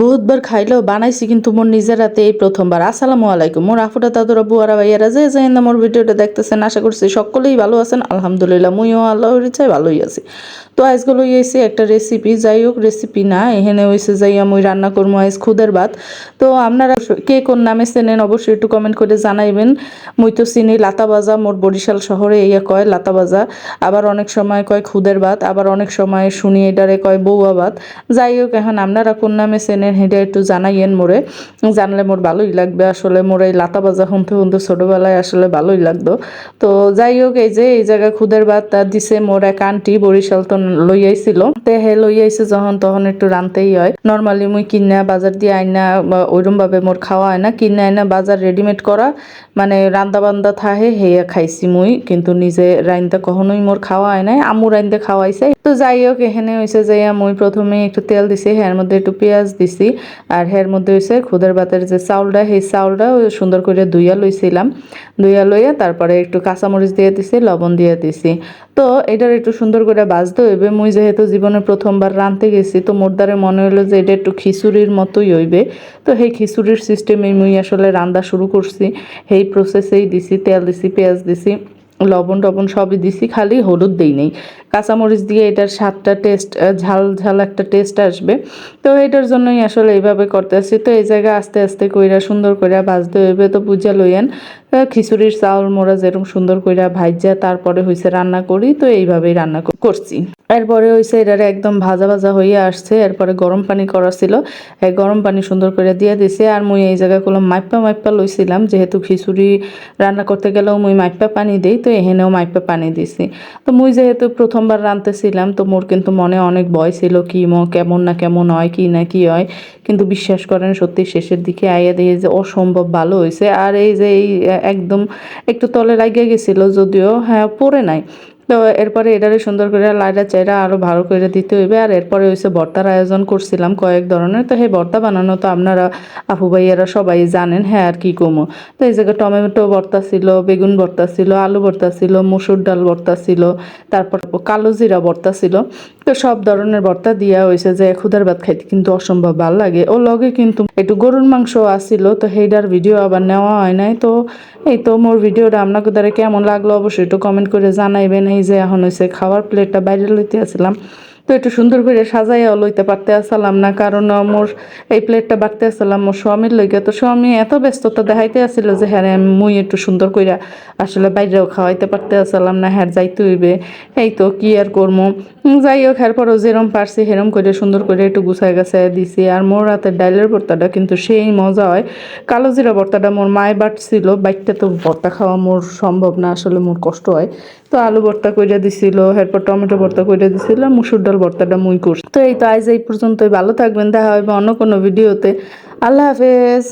বহুতবার খাইলেও বানাইছি, কিন্তু মোর নিজের হাতে এই প্রথমবার। আসসালামু আলাইকুম। মোর আফুটা দাদুরা বুয়ারা ভাইয়ারা যে যাই না মোর ভিডিওটা দেখতেছেন, আশা করছি সকলেই ভালো আছেন। আলহামদুলিল্লাহ, মুইও আল্লাহর ইচ্ছায় ভালোই আছি। তো আজকে লই আইছি একটা রেসিপি যাই হোক রেসিপি না এখানে হয়েছে যাইয়া মুই রান্না করব আজ খুদের ভাত। তো আপনারা কে কোন নামে চেনেন অবশ্যই একটু কমেন্ট করে জানাইবেন। মুই তো চিনি লাতা বাজা মোর বরিশাল শহরে ইয়া কয় লাতা বাজা আবার অনেক সময় কয় খুদের ভাত, আবার অনেক সময় শুনি এটারে কয় বৌয়া ভাত। যাই হোক, এখন আপনারা কোন নামে চেনেন হেঁটে একটু জানাইয়েন মোরে। জানলে মোর ভালোই লাগবে। আসলে মোর এই লাতা বাজা শুনতে শুনতে ছোটোবেলায় আসলে ভালোই লাগতো। তো যাই হোক, এই যে, এই জায়গায় খুদের ভাত দিছে মোর এক আন্টি, বরিশাল তো লই আইছিল। তে হে লই আইছে যখন, তখন একটু রানতেই হয়। নর্মালি মুই কিনা বাজার দিয়ে আইনা ওইরকম ভাবে মোর খাওয়া হয় না। কিনা আইনা বাজার রেডিমেড করা মানে রান্দা বান্দা থাহে, হেয়া খাইছি মুই। কিন্তু নিজে রাইন্দা কখনোই মোর খাওয়া হয় নাই, আমু রাইন্দা খাওয়াইছে। তো যাই হোক এখানে হয়েছে যে, মুই প্রথমে একটু তেল দিছি হের মধ্যে একটু পেঁয়াজ দিছি। আর হের মধ্যে হয়েছে খুদের ভাতের যে চাউলটা সেই চাউলটা সুন্দর করে ধুইয়া লইছিলাম। ধুইয়া লইয়া তারপরে একটু কাঁচামরিচ দিয়ে দিছি, লবণ দিয়ে দিছি। তো এটার একটু সুন্দর করে বাজতে হইবে। মুই যেহেতু জীবনে প্রথমবার রাঁধতে গেছি, তো মোর দ্বারে মনে হলো যে এটা একটু খিচুড়ির মতোই হইবে। তো সেই খিচুড়ির সিস্টেমে মুই আসলে রান্না শুরু করছি। সেই প্রসেসেই দিছি, তেল দিছি, পেঁয়াজ দিছি। লবণ টবণ সবই দিছি, খালি হলুদ দিই নেই। কাঁচামরিচ দিয়ে এটার স্বাদটা টেস্ট ঝাল ঝাল একটা টেস্ট আসবে। তো এটার জন্যই আসলে এইভাবে করতেছি। তো এই জায়গায় আস্তে আস্তে কইরা সুন্দর কইরা ভাজতে হইবে। তো বুঝা লইয়েন খিচুড়ির চাউল মোড়া যেরকম সুন্দর কইরা ভাইজা, তারপরে হইছে রান্না করি। তো এইভাবেই রান্না করছি। এরপরে হইছে এটারে একদম ভাজা ভাজা হয়ে আসছে, এরপরে গরম পানি করা ছিল। এই গরম পানি সুন্দর করে দিয়ে দিছে, আর মুই এই জায়গায় করলাম মাইপা মাইপা লইছিলাম, যেহেতু খিচুড়ি রান্না করতে গেলেও মুই মাইপা পানি দেই, তো এখানেও মাইপা পানি দিছি। তো মুই যেহেতু প্রথমবার রাঁধতেছিলাম, তো মোর কিন্তু মনে অনেক ভয় ছিল কি মো, কেমন না কেমন হয়, কি না কি হয়। কিন্তু বিশ্বাস করেন, সত্যি শেষের দিকে আইয়া দিয়ে যে অসম্ভব ভালো হয়েছে আর এই যে এই একদম একটু তলে লাগিয়ে গেছিল, যদিও হ্যাঁ পড়ে নাই। তো এরপরে এটারে সুন্দর করে লাইটা চাইরা আরও ভালো করে দিতে হইবে। আর এরপরে হয়েছে ভর্তার আয়োজন করছিলাম কয়েক ধরনের। তো সেই ভর্তা বানানো তো আপনারা আপু ভাইয়ারা সবাই জানেন হ্যাঁ আর কি কমো। তো এই জায়গায় টমেটো ভর্তা ছিল, বেগুন ভর্তা ছিল, আলু ভর্তা ছিল, মসুর ডাল ভর্তা ছিল, তারপর কালো জিরা ভর্তা ছিল। তো সব ধরনের ভর্তা দিয়া হয়েছে যে ক্ষুদার ভাত খাইতে কিন্তু অসম্ভব ভালো লাগে। ও লগে কিন্তু একটু গরুর মাংস আসছিল তো সেইটার ভিডিও আবার নেওয়া হয় নাই। তো এই তো মোর ভিডিওটা আপনাকে দ্বারা কেমন লাগল অবশ্যই একটু কমেন্ট করে জানাইবেন। এই যে এখন হয়েছে খাওয়ার প্লেটটা বাইরে লইতে আসলাম। তো একটু সুন্দর করে সাজাইয়া লইতে পারতে আসলাম না, কারণ মোর এই প্লেটটা বাড়তে আসলাম মোর স্বামীর লইগে। তো স্বামী এত ব্যস্ততা দেখাইতে আসছিল যে হ্যাঁ মুই একটু সুন্দর কইরা আসলে বাইরেও খাওয়াইতে পারতে আসলাম না হ্যাঁ যাইতে হইবে। এই তো কি আর করব যাই হোক এরপরও যেরম পারছি সেরম করে সুন্দর করে একটু গুছাই গাছাই দিছি। আর মোর রাতের ডাইলের ভর্তাটা কিন্তু সেই মজা হয়। কালো জিরা ভর্তাটা মোর মায় বাটছিল বাইকটা তো ভর্তা খাওয়া মোর সম্ভব না, আসলে মোর কষ্ট হয়। তো আলু ভর্তা কইরা দিছিল, এরপর টমেটো ভর্তা কইরা দিছিল, মুসুর ভর্তাটা মুই করছি। তো এই তো আজ এই পর্যন্তই। ভালো থাকবেন। দেখা হবে অন্য কোনো ভিডিওতে। আল্লাহ হাফেজ।